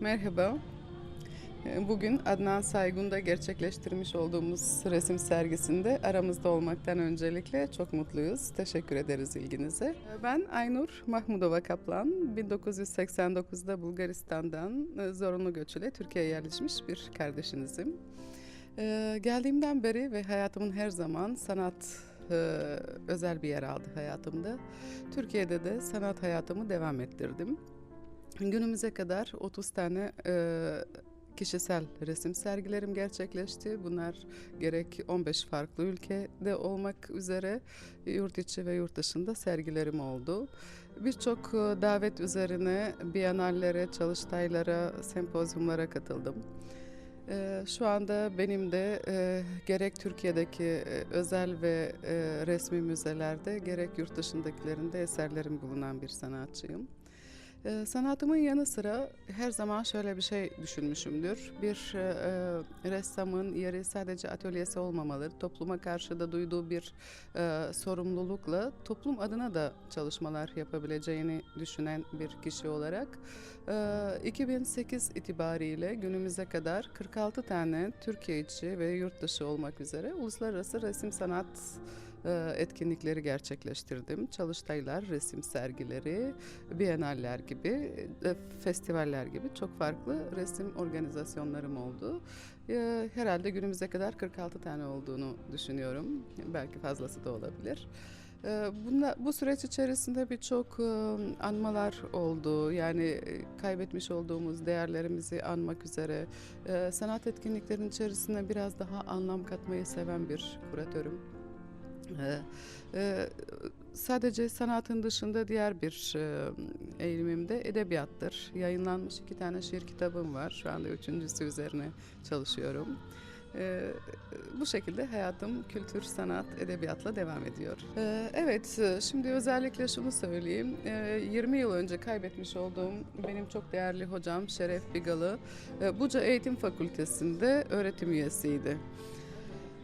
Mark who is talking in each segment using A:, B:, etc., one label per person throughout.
A: Merhaba. Ee, Bugün Adnan Saygun'da gerçekleştirmiş olduğumuz resim sergisinde aramızda olmaktan öncelikle çok mutluyuz. Teşekkür ederiz ilginize. Ee, Ben Aynur Mahmudova Kaplan. 1989'da Bulgaristan'dan e, zorunlu göçüyle Türkiye'ye yerleşmiş bir kardeşinizim. Ee, Geldiğimden beri ve hayatımın her zaman sanat e, özel bir yer aldı hayatımda. Türkiye'de de sanat hayatımı devam ettirdim. Günümüze kadar 30 tane e, kişisel resim sergilerim gerçekleşti. Bunlar gerek 15 farklı ülkede olmak üzere yurt içi ve yurt dışında sergilerim oldu. Birçok e, davet üzerine bienallere, çalıştaylara, sempozyumlara katıldım. E, Şu anda benim de e, gerek Türkiye'deki özel ve resmi müzelerde gerek yurt dışındakilerinde eserlerim bulunan bir sanatçıyım. Ee, sanatımın yanı sıra her zaman şöyle bir şey düşünmüşümdür. Bir e, e, ressamın yeri sadece atölyesi olmamalı. Topluma karşı da duyduğu bir e, sorumlulukla toplum adına da çalışmalar yapabileceğini düşünen bir kişi olarak e, 2008 itibariyle günümüze kadar 46 tane Türkiye içi ve yurt dışı olmak üzere uluslararası resim sanat e, etkinlikleri gerçekleştirdim. Çalıştaylar, resim sergileri, bienaller gibi, e, festivaller gibi çok farklı resim organizasyonlarım oldu. E, Herhalde günümüze kadar 46 tane olduğunu düşünüyorum. Belki fazlası da olabilir. E, Bunda, bu süreç içerisinde birçok e, anmalar oldu. Yani e, kaybetmiş olduğumuz değerlerimizi anmak üzere sanat etkinliklerinin içerisine biraz daha anlam katmayı seven bir kuratörüm. E, sadece sanatın dışında diğer bir e, eğilimim de edebiyattır. Yayınlanmış iki tane şiir kitabım var. Şu anda üçüncüsü üzerine çalışıyorum. Ee, bu şekilde hayatım kültür, sanat, edebiyatla devam ediyor. Ee, evet, e, şimdi özellikle şunu söyleyeyim. Ee, 20 yıl önce kaybetmiş olduğum benim çok değerli hocam Şeref Bigalı, e, Buca Eğitim Fakültesi'nde öğretim üyesiydi.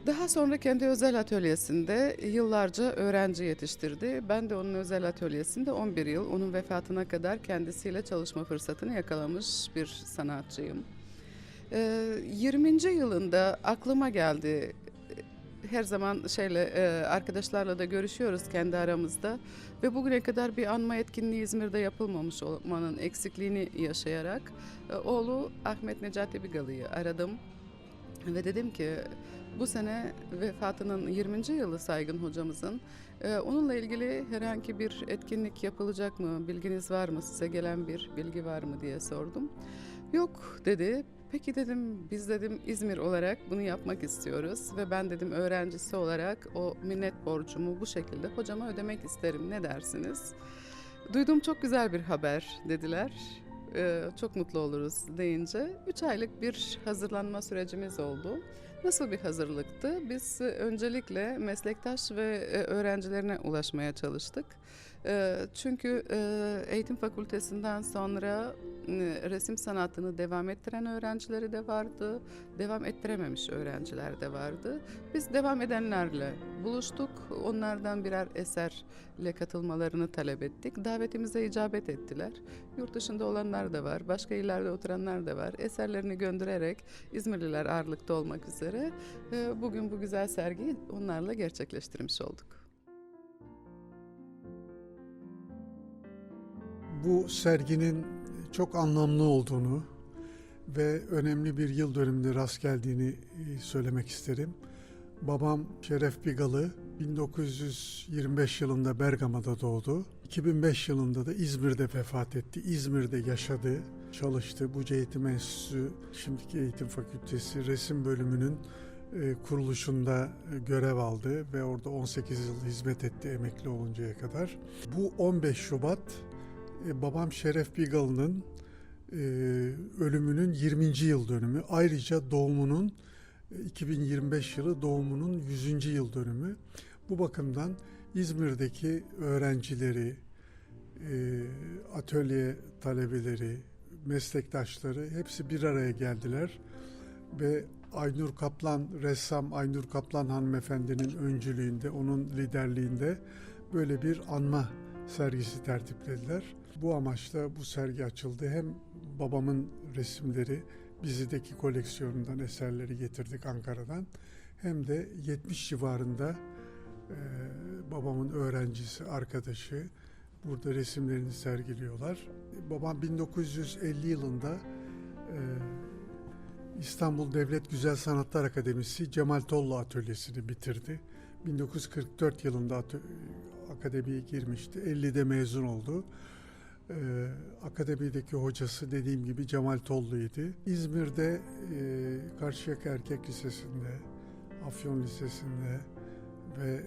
A: Daha sonra kendi özel atölyesinde yıllarca öğrenci yetiştirdi. Ben de onun özel atölyesinde 11 yıl onun vefatına kadar kendisiyle çalışma fırsatını yakalamış bir sanatçıyım. Ee, 20. yılında aklıma geldi. Her zaman şeyle e, arkadaşlarla da görüşüyoruz kendi aramızda ve bugüne kadar bir anma etkinliği İzmir'de yapılmamış olmanın eksikliğini yaşayarak e, oğlu Ahmet Necati Bigalı'yı aradım ve dedim ki bu sene vefatının 20. yılı saygın hocamızın. Ee, onunla ilgili herhangi bir etkinlik yapılacak mı? Bilginiz var mı? Size gelen bir bilgi var mı diye sordum. Yok dedi. Peki dedim biz dedim İzmir olarak bunu yapmak istiyoruz ve ben dedim öğrencisi olarak o minnet borcumu bu şekilde hocama ödemek isterim. Ne dersiniz? Duydum çok güzel bir haber dediler. Ee, çok mutlu oluruz deyince 3 aylık bir hazırlanma sürecimiz oldu. Nasıl bir hazırlıktı? Biz e, öncelikle meslektaş ve e, öğrencilerine ulaşmaya çalıştık. E, Çünkü e, eğitim fakültesinden sonra e, resim sanatını devam ettiren öğrencileri de vardı, devam ettirememiş öğrenciler de vardı. Biz devam edenlerle buluştuk, onlardan birer eserle katılmalarını talep ettik. Davetimize icabet ettiler. Yurt dışında olanlar da var, başka illerde oturanlar da var. Eserlerini göndererek İzmirliler ağırlıkta olmak üzere e, bugün bu güzel sergiyi onlarla gerçekleştirmiş olduk.
B: Bu serginin çok anlamlı olduğunu ve önemli bir yıl dönümüne rast geldiğini e, söylemek isterim. Babam Şeref Bigalı 1925 yılında Bergama'da doğdu. 2005 yılında da İzmir'de vefat etti. İzmir'de yaşadı, çalıştı. Buca Eğitim Enstitüsü, şimdiki Eğitim Fakültesi resim bölümünün e, kuruluşunda e, görev aldı ve orada 18 yıl hizmet etti emekli oluncaya kadar. Bu 15 Şubat babam Şeref Bigalı'nın e, ölümünün 20. yıl dönümü. Ayrıca doğumunun e, 2025 yılı doğumunun 100. yıl dönümü. Bu bakımdan İzmir'deki öğrencileri, e, atölye talebeleri, meslektaşları hepsi bir araya geldiler ve Aynur Kaplan, ressam Aynur Kaplan hanımefendinin öncülüğünde, onun liderliğinde böyle bir anma sergisi tertiplediler. Bu amaçla bu sergi açıldı. Hem babamın resimleri, bizideki koleksiyonundan eserleri getirdik Ankara'dan. Hem de 70 civarında e, babamın öğrencisi, arkadaşı burada resimlerini sergiliyorlar. Babam 1950 yılında e, İstanbul Devlet Güzel Sanatlar Akademisi Cemal Tollu Atölyesi'ni bitirdi. 1944 yılında akademiye girmişti. 50'de mezun oldu. Ee, akademideki hocası dediğim gibi Cemal Tollu'ydu. İzmir'de e, Karşıyaka Erkek Lisesi'nde, Afyon Lisesi'nde ve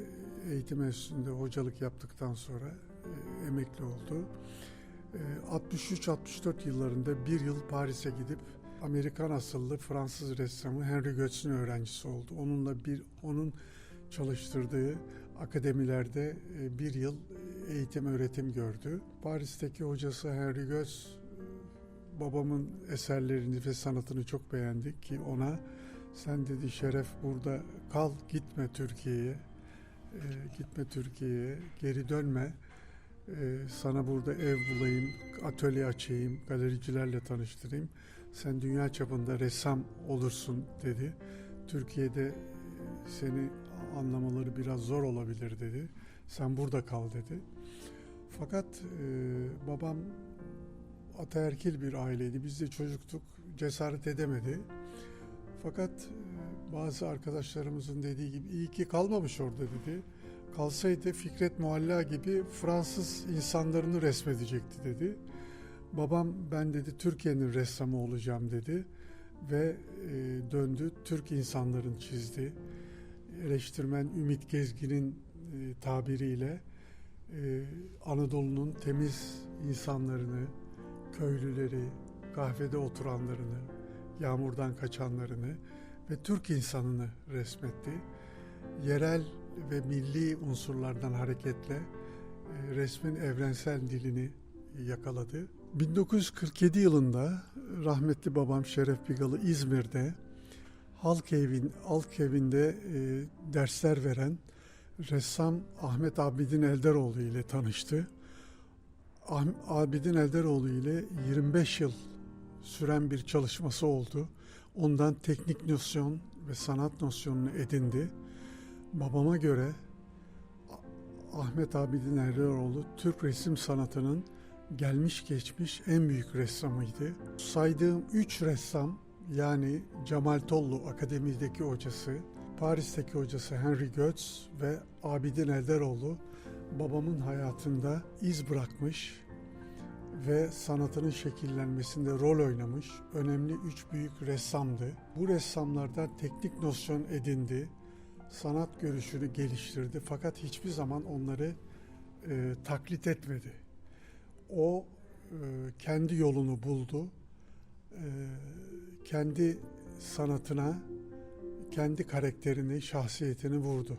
B: eğitim enstitüsünde hocalık yaptıktan sonra e, emekli oldu. E, 63-64 yıllarında bir yıl Paris'e gidip Amerikan asıllı Fransız ressamı Henry Götz'ün öğrencisi oldu. Onunla bir onun çalıştırdığı akademilerde e, bir yıl eğitim öğretim gördü. Paris'teki hocası Henry Götz e, babamın eserlerini ve sanatını çok beğendi ki ona sen dedi Şeref burada kal gitme Türkiye'ye E, gitme Türkiye'ye geri dönme E, sana burada ev bulayım atölye açayım galericilerle tanıştırayım sen dünya çapında ressam olursun dedi. Türkiye'de e, seni anlamaları biraz zor olabilir dedi. Sen burada kal dedi. Fakat e, babam ataerkil bir aileydi. Biz de çocuktuk. Cesaret edemedi. Fakat e, bazı arkadaşlarımızın dediği gibi iyi ki kalmamış orada dedi. Kalsaydı Fikret Mualla gibi Fransız insanlarını resmedecekti dedi. Babam ben dedi Türkiye'nin ressamı olacağım dedi ve e, döndü Türk insanların çizdi. Eleştirmen Ümit Gezgin'in e, tabiriyle e, Anadolu'nun temiz insanlarını, köylüleri, kahvede oturanlarını, yağmurdan kaçanlarını ve Türk insanını resmetti. Yerel ve milli unsurlardan hareketle e, resmin evrensel dilini yakaladı. 1947 yılında rahmetli babam Şeref Bigalı İzmir'de halk evin halk evinde e, dersler veren ressam Ahmet Abidin Elderoğlu ile tanıştı. Ah, Abidin Elderoğlu ile 25 yıl süren bir çalışması oldu. Ondan teknik nosyon ve sanat nosyonunu edindi. Babama göre Ahmet Abidin Elderoğlu Türk resim sanatının gelmiş geçmiş en büyük ressamıydı. Saydığım üç ressam yani Cemal Tollu akademideki hocası, Paris'teki hocası Henry Götz ve Abidin Elderoğlu babamın hayatında iz bırakmış ve sanatının şekillenmesinde rol oynamış önemli üç büyük ressamdı. Bu ressamlardan teknik nosyon edindi, sanat görüşünü geliştirdi fakat hiçbir zaman onları e, taklit etmedi o e, kendi yolunu buldu. E, kendi sanatına, kendi karakterini, şahsiyetini vurdu.